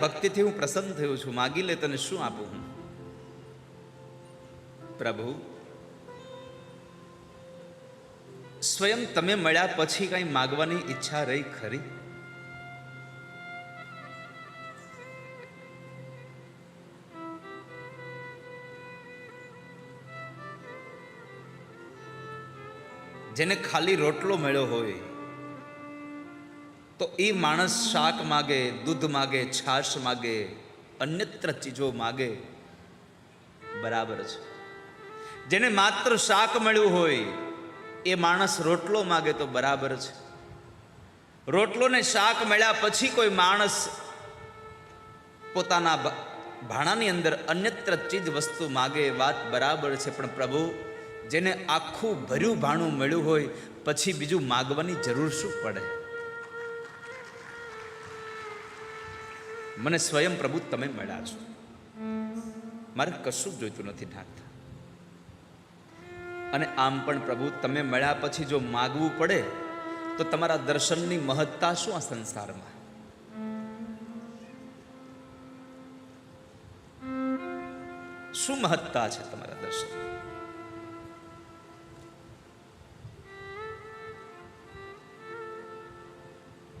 ભક્તિથી હું પ્રસન્ન થયો છું. માગી લે તને શું આપું હું? પ્રભુ, સ્વયં તમે મળ્યા પછી કઈ માગવાની ઈચ્છા રહી ખરી? જેને ખાલી રોટલો મળ્યો હોય તો એ માણસ શાક માગે, દૂધ માગે, છાશ માગે, અન્યત્ર ચીજો માગે. બરાબર છે. જેને માત્ર શાક મળ્યું હોય, એ માણસ રોટલો માગે તો બરાબર છે. રોટલો ને શાક મળ્યા પછી કોઈ માણસ પોતાના ભાણાની અંદર અન્યત્ર ચીજ વસ્તુ માગે વાત બરાબર છે, પણ પ્રભુ, જેને આખું ભર્યું ભાણું મળ્યું હોય, પછી બીજું માગવાની જરૂર શું પડે? મને સ્વયં પ્રભુ તમે મળ્યા છો. મારે કશું જ જોઈતું નથી ઢાંકતા. અને આમ પણ પ્રભુ, તમે મળ્યા પછી જો માગવું પડે, તો તમારા દર્શનની મહત્તા શું આ સંસારમાં? શું મહત્તા છે તમારા દર્શન?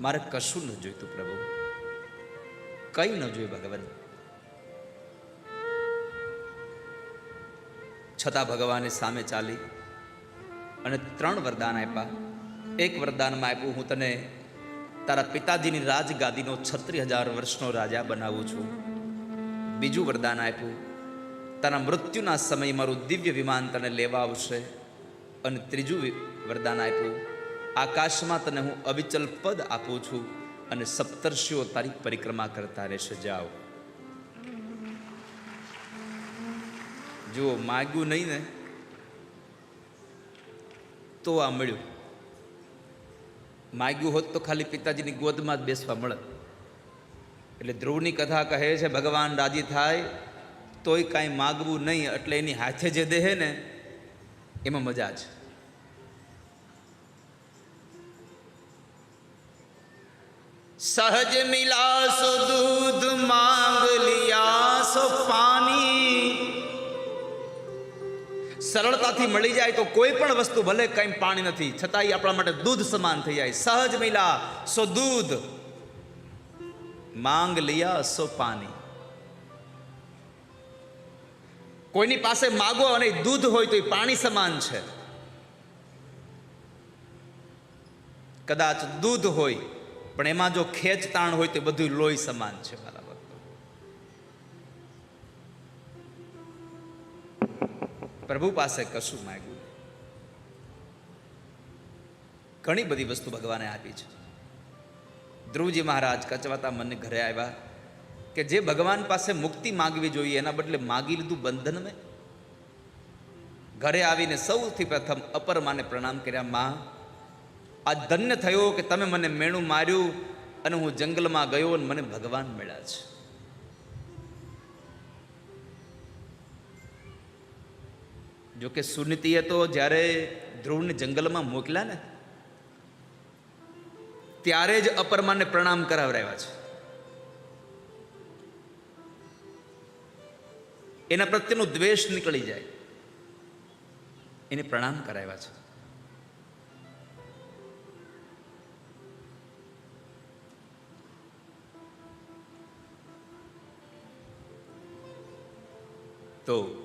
મારે કશું ન જોઈતું પ્રભુ. કઈ ન જોયું ભગવાન. છતાં ભગવાને સામે ચાલી અને ત્રણ વરદાન આપ્યા. એક વરદાનમાં આપ્યું, હું તને તારા પિતાજીની રાજગાદીનો છત્રીસ હજાર વર્ષનો રાજા બનાવું છું. બીજું વરદાન આપ્યું, તારા મૃત્યુના સમયે મારું દિવ્ય વિમાન તને લેવા આવશે. અને ત્રીજું વરદાન આપ્યું, આકાશમાં તને હું અવિચલ પદ આપું છું. અને સપ્તર્ષિઓ તારી પરિક્રમા કરતા રહેશે. જાઓ. જુઓ, માગ્યું નહીં ને, તો આ મળ્યું. માગ્યું હોત તો ખાલી પિતાજીની ગોદમાં જ બેસવા મળે એટલે ધ્રુવની કથા કહે છે, ભગવાન રાજી થાય, તોય કાંઈ માગવું નહીં, એટલે એની હાથે જે દેહે ને, એમાં મજા છે સહજ મિલા સો દૂધ માંગ લિયા સો પાણી સરળતાથી મળી જાય તો કોઈ પણ વસ્તુ ભલે કંઈ પાણી નથી, છતાંય આપણા માટે દૂધ સમાન થઈ જાય. સહજ મિલા સો દૂધ, માંગ લિયા સો પાણી કોઈની પાસે માગો અને દૂધ હોય તો એ પાણી સમાન છે. કદાચ દૂધ હોય પણ એમાં જો ખેંચ તાણ હોય તો બધું લોહી સમાન છે, મારા ભક્તો. પ્રભુ પાસે કશું માંગ્યું ઘણી બધી વસ્તુ ભગવાને આપી છે. ધ્રુવજી મહારાજ કચવાતા મને ઘરે આવ્યા કે જે ભગવાન પાસે મુક્તિ માગવી જોઈએ, એના બદલે માગી લીધું બંધન મેં? ઘરે આવીને સૌથી પ્રથમ અપર માને પ્રણામ કર્યા, માં આ ધન્ય થયો કે તમે મને મેણું માર્યું અને હું જંગલમાં ગયો અને મને ભગવાન મળ્યા છે. જો કે સુનીતિએ તો જ્યારે ધ્રુવને જંગલમાં મોકલ્યા ને, ત્યારે જ અપરમાને પ્રણામ કરાવરાવ્યા છે. એના પ્રત્યેનો દ્વેષ નીકળી જાય. એને પ્રણામ કરાવ્યા છે. તો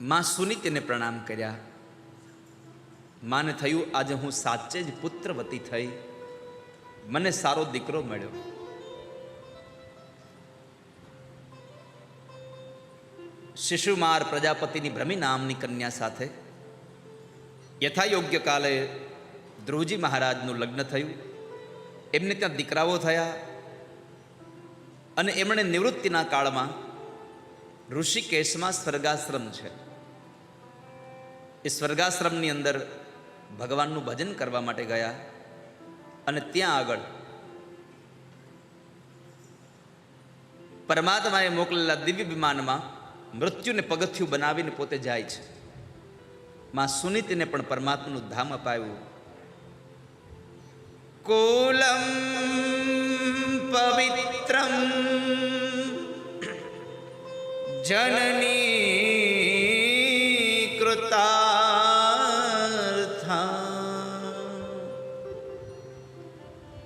માં સુનીતિને પ્રણામ કર્યા. માને થયું આજે હું સાચે જ પુત્રવતી થઈ. મને સારો દીકરો મળ્યો. શિશુમાર પ્રજાપતિની ભ્રમી નામની કન્યા સાથે યથાયોગ્ય કાલે ધ્રુવજી મહારાજનું લગ્ન થયું. એમને ત્યાં દીકરાઓ થયા. અને એમણે નિવૃત્તિના કાળમાં ઋષિકેશમાં સ્વર્ગાશ્રમ છે. એ સ્વર્ગાશ્રમની અંદર ભગવાનનું ભજન કરવા માટે ગયા અને ત્યાં આગળ પરમાત્માએ મોકલેલા દિવ્ય વિમાનમાં મૃત્યુને પગથિયું બનાવીને પોતે જાય છે. માં સુનીતિને પણ પરમાત્માનું ધામ અપાયું. કુલમ પવિત્રમ જનની કૃતાર્થા.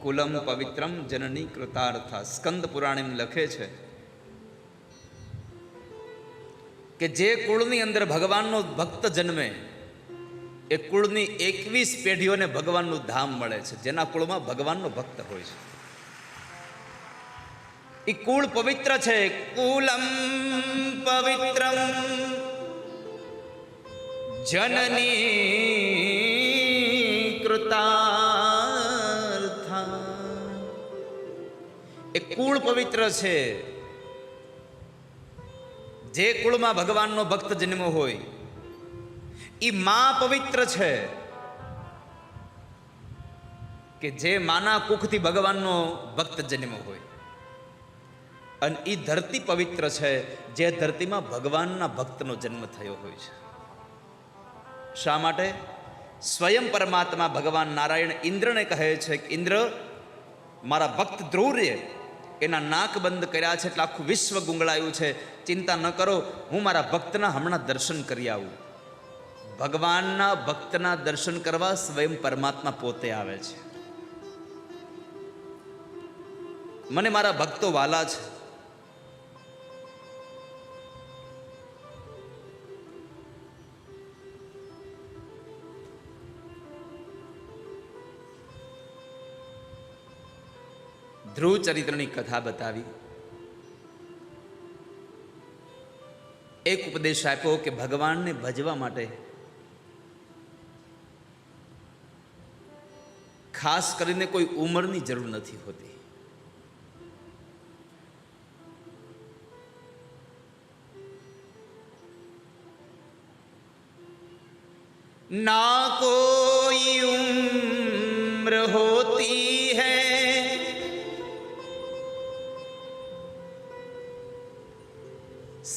કુલમ પવિત્રમ જનની કૃતાર્થા. સ્કંદ પુરાણ એમ લખે છે કે જે કુળની અંદર ભગવાનનો ભક્ત જન્મે, એ કુળની એકવીસ પેઢીઓને ભગવાનનું ધામ મળે છે, જેના કુળમાં ભગવાનનો ભક્ત હોય છે. એ કુળ પવિત્ર છે. કુલમ પવિત્રમ. જનની કૃતાર્થા. એ કુળ પવિત્ર છે. જે કુળમાં ભગવાનનો ભક્ત જન્મ હોય એ મા પવિત્ર છે. કે જે માના કુખથી ભગવાનનો ભક્ત જન્મ હોય. અને એ ધરતી પવિત્ર છે, જે ધરતીમાં ભગવાનના ભક્તનો જન્મ થયો હોય છે. શા માટે? સ્વયં પરમાત્મા ભગવાન નારાયણ ઇન્દ્રને કહે છે કે, ઇન્દ્ર, મારા ભક્ત ધ્રુવરે એના નાક બંધ કર્યા છે, એટલે આખું વિશ્વ ગુંગળાયું છે. ચિંતા ન કરો, હું મારા ભક્તના હમણાં દર્શન કરી આવું. ભગવાનના ભક્તના દર્શન કરવા સ્વયં પરમાત્મા પોતે આવે છે. મને મારા ભક્તો વાલા છે. ધ્રુવ ચરિત્રની કથા બતાવી. એક ઉપદેશ આપ્યો કે ભગવાનને ભજવા માટે ખાસ કરીને કોઈ ઉંમરની જરૂર નથી હોતી. ના કોઈ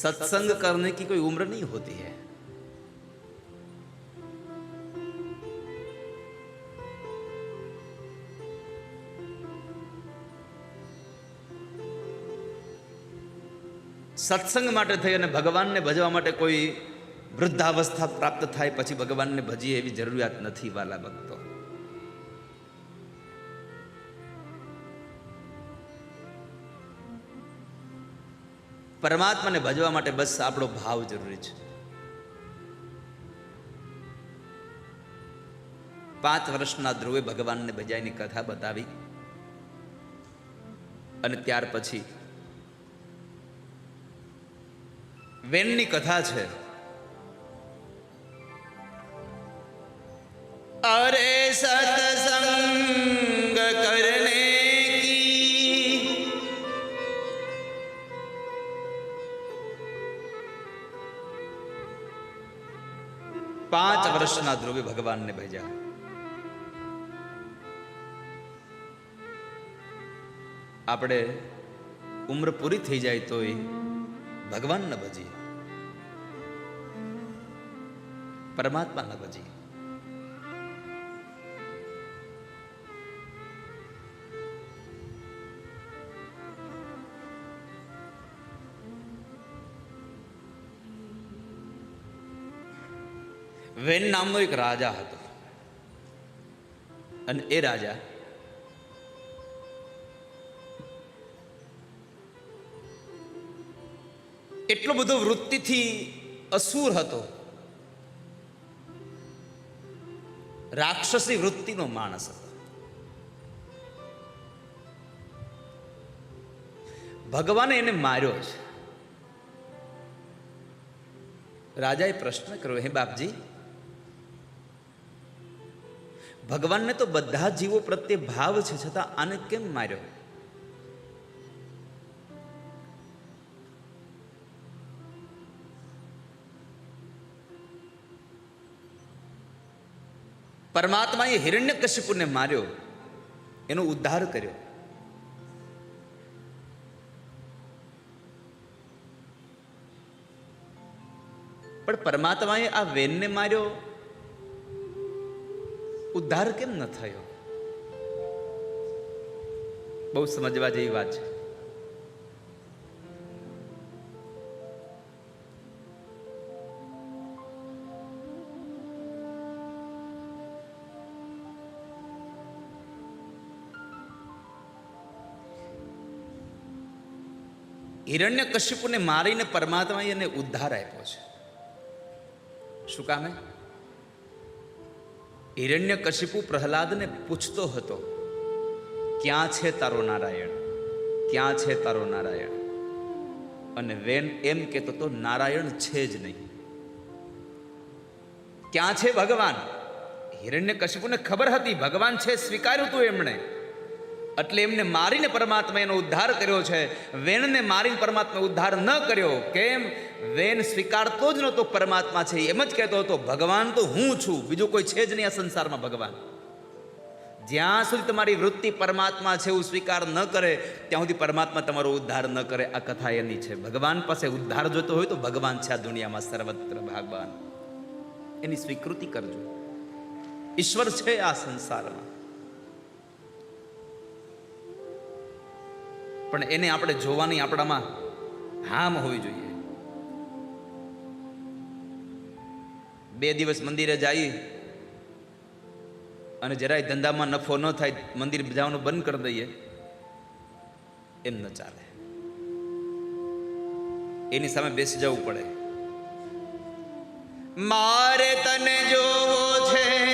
सत्संग करने की कोई उम्र नहीं होती है સત્સંગ માટે થઈ અને ભગવાનને ભજવા માટે કોઈ વૃદ્ધાવસ્થા પ્રાપ્ત થાય પછી ભગવાનને ભજીએ એવી જરૂરિયાત નથી વાલા ભક્તો પરમાત્માને ભજવા માટે બસ આપણો ભાવ જરૂરી છે. પાંચ વર્ષના ધ્રુવે ભગવાનને ભજાઈની કથા બતાવી અને ત્યાર પછી વેનની કથા છે. અરે વર્ષના ધ્રુવે ભગવાનને ભજ્યા. આપણે ઉમર પૂરી થઈ જાય તોય ન ભજીએ. પરમાત્મા ન ભજીએ. વેન નામનો એક રાજા હતો. અને એ રાજા એટલો બધો વૃત્તિથી અસુર હતો. રાક્ષસી વૃત્તિનો માણસ હતો. ભગવાને એને માર્યો છે. રાજાએ પ્રશ્ન કર્યો, હે બાપજી ભગવાનને તો બધા જીવો પ્રત્યે ભાવ છે, છતાં આને કેમ માર્યો? પરમાત્માએ હિરણ્ય કશ્યપુને માર્યો, એનો ઉદ્ધાર કર્યો. પણ પરમાત્માએ આ વેનને માર્યો ઉદ્ધાર કેમ ન થયો? બહુ સમજવા જેવી વાત છે. હિરણ્ય કશ્યપુને મારીને પરમાત્માએ એને ઉદ્ધાર આપ્યો છે. શું કામે હિરણ્ય કશિપુ પ્રહલાદને પૂછતો હતો, ક્યાં છે તારો નારાયણ? ક્યાં છે તારો નારાયણ? અને વેન એમ કહેતો તો, નારાયણ છે જ નહીં. ક્યાં છે ભગવાન? હિરણ્ય કશિપુને ખબર હતી, ભગવાન છે, સ્વીકાર્યું હતું એમણે. એટલે એમને મારીને પરમાત્મા એનો ઉદ્ધાર કર્યો છે. વેનને મારીને પરમાત્મા ઉદ્ધાર ન કર્યો. કેમ? વેન સ્વીકારતો જ નહોતો પરમાત્મા છે. એમ જ કહેતો હતો, ભગવાન તો હું છું. બીજું કોઈ છે જ નહીં આ સંસારમાં ભગવાન. જ્યાં સુધી તમારી વૃત્તિ પરમાત્મા છે એવું સ્વીકાર ન કરે, ત્યાં સુધી પરમાત્મા તમારો ઉદ્ધાર ન કરે. આ કથા એની છે. ભગવાન પાસે ઉદ્ધાર જોતો હોય તો ભગવાન છે આ દુનિયામાં સર્વત્ર ભગવાન. એની સ્વીકૃતિ કરજો. ઈશ્વર છે આ સંસારમાં. પણ એને આપણે જોવાની આપણામાં હામ હોવી જોઈએ. બે દિવસ મંદિરે જઈ અને જરાય ધંધામાં નફો ન થાય, મંદિર જવાનું બંધ કરી દઈએ, એમ ન ચાલે. એની સામે બેસી જવું પડે. મારે તને જોવો છે.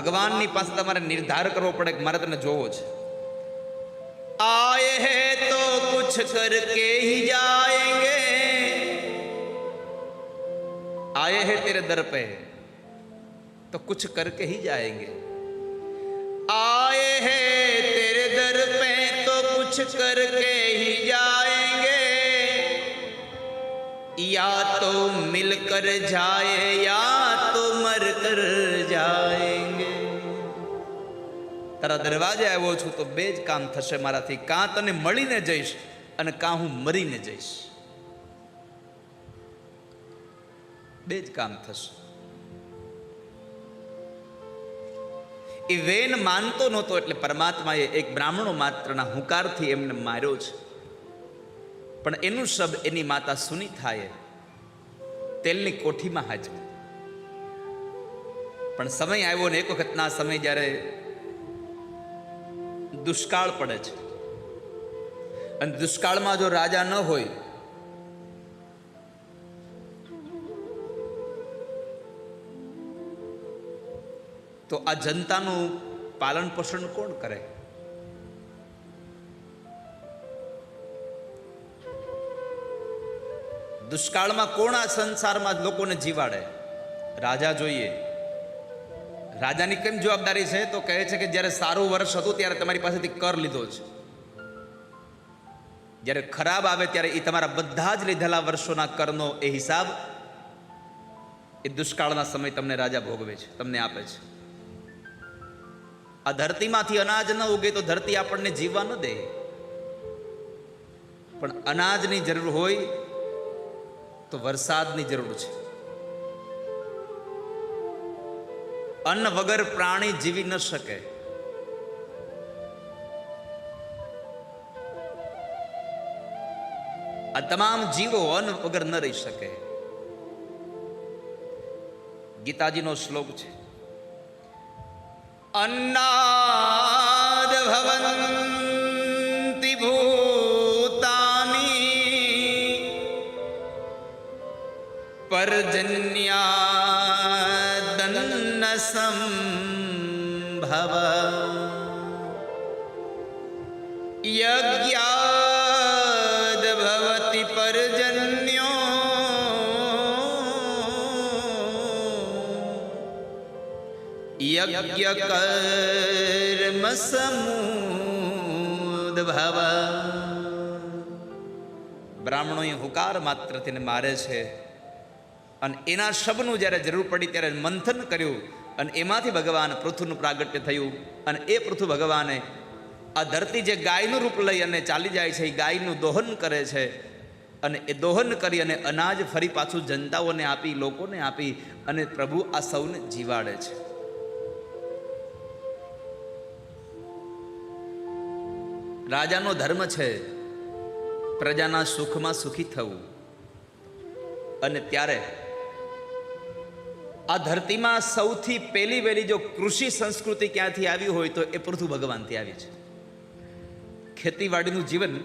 ભગવાનની પાસે તમારે નિર્ધાર કરવો પડે કે મારે તને જોવો છે આયે હે તો કુછ કરકે ही जाएंगे आए हैं तेरे दर पे तो कुछ करके ही जाएंगे आए हैं तेरे दर पे तो कुछ करके ही जाएंगे या तो मिलकर जाए या तो मर कर તારા દરવાજે આવ્યો છું તો બે જ કામ થશે મારાથી. કાં તને મળીને જઈશ અને કાં હું મરીને જઈશ. બે જ કામ થશે. એ વેન માનતો નહોતો એટલે પરમાત્માએ એક બ્રાહ્મણો માત્રના હુંકારથી એમને માર્યો છે. પણ એનું શબ્દ એની માતા સુનિથાએ તેલની કોઠીમાં હાજર પણ સમય આવ્યો ને એક વખતના સમય જ્યારે દુષ્કાળ પડે છે. અને દુષ્કાળમાં જો રાજા ન હોય, તો આ જનતાનું પાલન પોષણ કોણ કરે? દુષ્કાળમાં કોણ આ સંસારમાં લોકોને જીવાડે? રાજા જોઈએ. રાજાની કેમ જવાબદારી છે? તો કહે છે કે જ્યારે સારું વર્ષ હતું ત્યારે તમારી પાસેથી કર લીધો છે. જ્યારે ખરાબ આવે ત્યારે એ તમારા બધા જ લીધેલા વર્ષોના કરનો એ હિસાબ એ દુષ્કાળના સમય તમને રાજા ભોગવે છે, તમને આપે છે. આ ધરતીમાંથી અનાજ ન ઉગે તો ધરતી આપણને જીવવા ન દે. પણ અનાજની જરૂર હોય તો વરસાદની જરૂર છે. અન્ન વગર પ્રાણી જીવી ન શકે. આ તમામ જીવો અન્ન વગર ન રહી શકે. ગીતાજીનો શ્લોક છે. અન્નાદ ભવંતિ ભૂતાની પર્જન્યાદન્ન સંભવ યજ્ઞાદ ભવતિ પર્જન્યો યજ્ઞ કર્મ સમૂદભવ બ્રાહ્મણોએ હુકાર માત્ર તેને મારે છે. અને એના શબ્દનું જ્યારે જરૂર પડી ત્યારે મંથન કર્યું અને એમાંથી ભગવાન પૃથુનું પ્રાગટ્ય થયું અને એ પૃથુ ભગવાને આ ધરતી જે ગાયનું રૂપ લઈ અને ચાલી જાય છે, એ ગાયનું દોહન કરે છે. અને એ દોહન કરી અને અનાજ ફરી પાછું જનતાઓને આપી, લોકોને આપી અને પ્રભુ આ સૌને જીવાડે છે. રાજાનો ધર્મ છે પ્રજાના સુખમાં સુખી થવું. અને ત્યારે આ ધરતીમાં સૌથી પહેલી વહેલી જો કૃષિ સંસ્કૃતિ ક્યાંથી આવી હોય તો એ પૃથુ ભગવાનથી આવી છે. ખેતીવાડીનું જીવન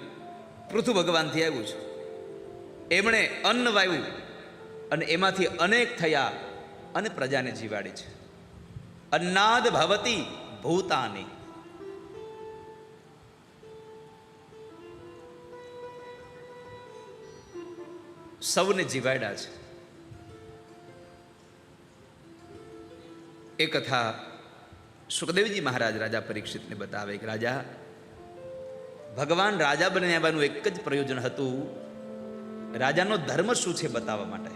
પૃથુ ભગવાનથી આવ્યું છે. એમણે અન્ન વાવ્યું અને એમાંથી અનેક થયા અને પ્રજાને જીવાડી છે. અન્નાદ ભવતી ભૂતાની. સૌને જીવાડ્યા છે. એ કથા સુખદેવજી મહારાજ રાજા પરીક્ષિતને બતાવે કે રાજા, ભગવાન રાજા બની આવવાનું એક જ પ્રયોજન હતું. રાજાનો ધર્મ શું છે બતાવવા માટે?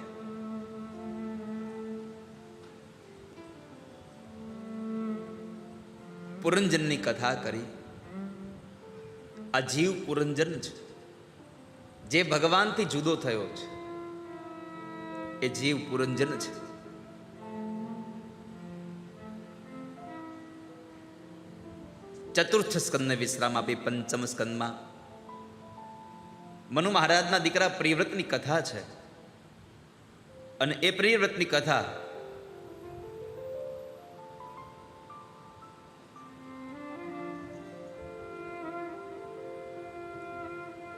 પુરંજનની કથા કરી. આ જીવ પુરંજન છે જે ભગવાનથી જુદો થયો છે, એ જીવ પુરંજન છે ચતુર્થ સ્કંદને વિશ્રામ આપી પંચમ સ્કંદમાં મનુ મહારાજના દીકરા પ્રિયવ્રતની કથા છે. અને એ પ્રિયવ્રતની કથા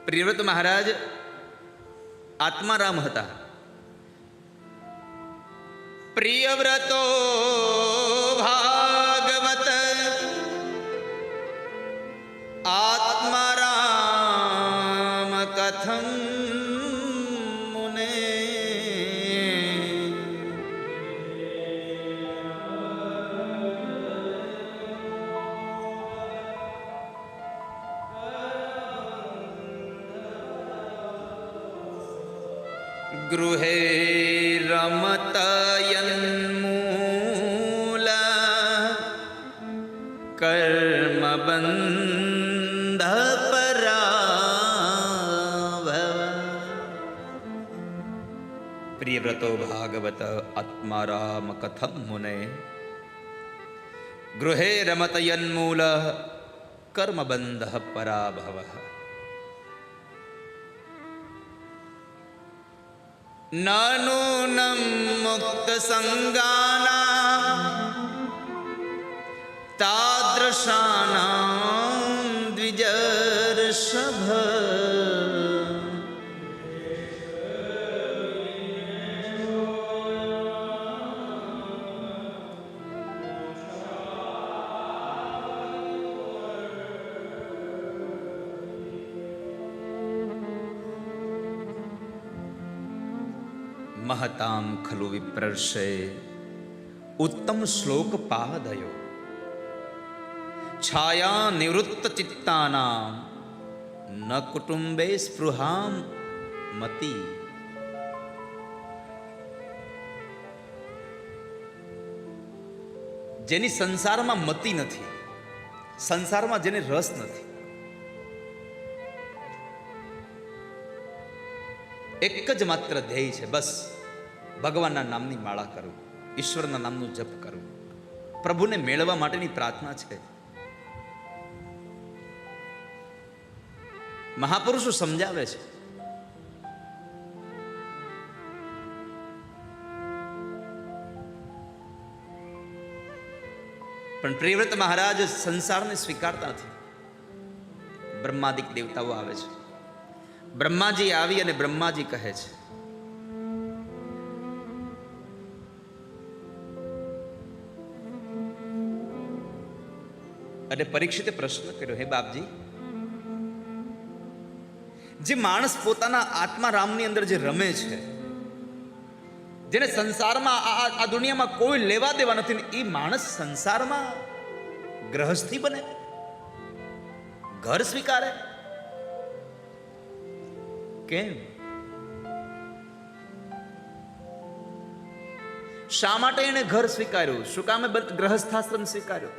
પ્રિયવ્રત મહારાજ આત્મારામ હતા. પ્રિયવ્રતો પ્રિયવ્રતો ભાગવત આત્મારામ કથમ મુને ગૃહે રમતયન્મૂલ કર્મબંધ પરાભવ નનૂનમ મુક્ત સંગાના તાદૃશાનામ મહતામ ખલુ વિપ્રશે ઉત્તમ શ્લોક પાદયો છાયા નિવૃત્ત ચિત્તાનામ ન કુટુંબે સ્પૃહામ મતી જેની સંસારમાં મતિ નથી, સંસારમાં જેને રસ નથી. એક જ માત્ર ધ્યેય છે, બસ. ભગવાનના નામની માળા કરવું ઈશ્વરના નામનું જપ કરવું પ્રભુને મેળવવા માટેની પ્રાર્થના છે. મહાપુરુષો સમજાવે છે. પણ પ્રિવ્રત મહારાજ સંસારને સ્વીકારતા નથી બ્રહ્માદિક દેવતાઓ આવે છે. બ્રહ્માજી આવી અને બ્રહ્માજી કહે છે. અને પરીક્ષિતે પ્રશ્ન કર્યો, હે બાપજી, જે માણસ પોતાના આત્મા રામની અંદર જે રમે છે, જેને સંસારમાં આ દુનિયામાં કોઈ લેવા દેવા નથી એ માણસ સંસારમાં ગ્રહસ્થી બને, ઘર સ્વીકારે. કેમ? શા માટે એણે ઘર સ્વીકાર્યું? શું કામે ગ્રહસ્થાશ્રમ સ્વીકાર્યો?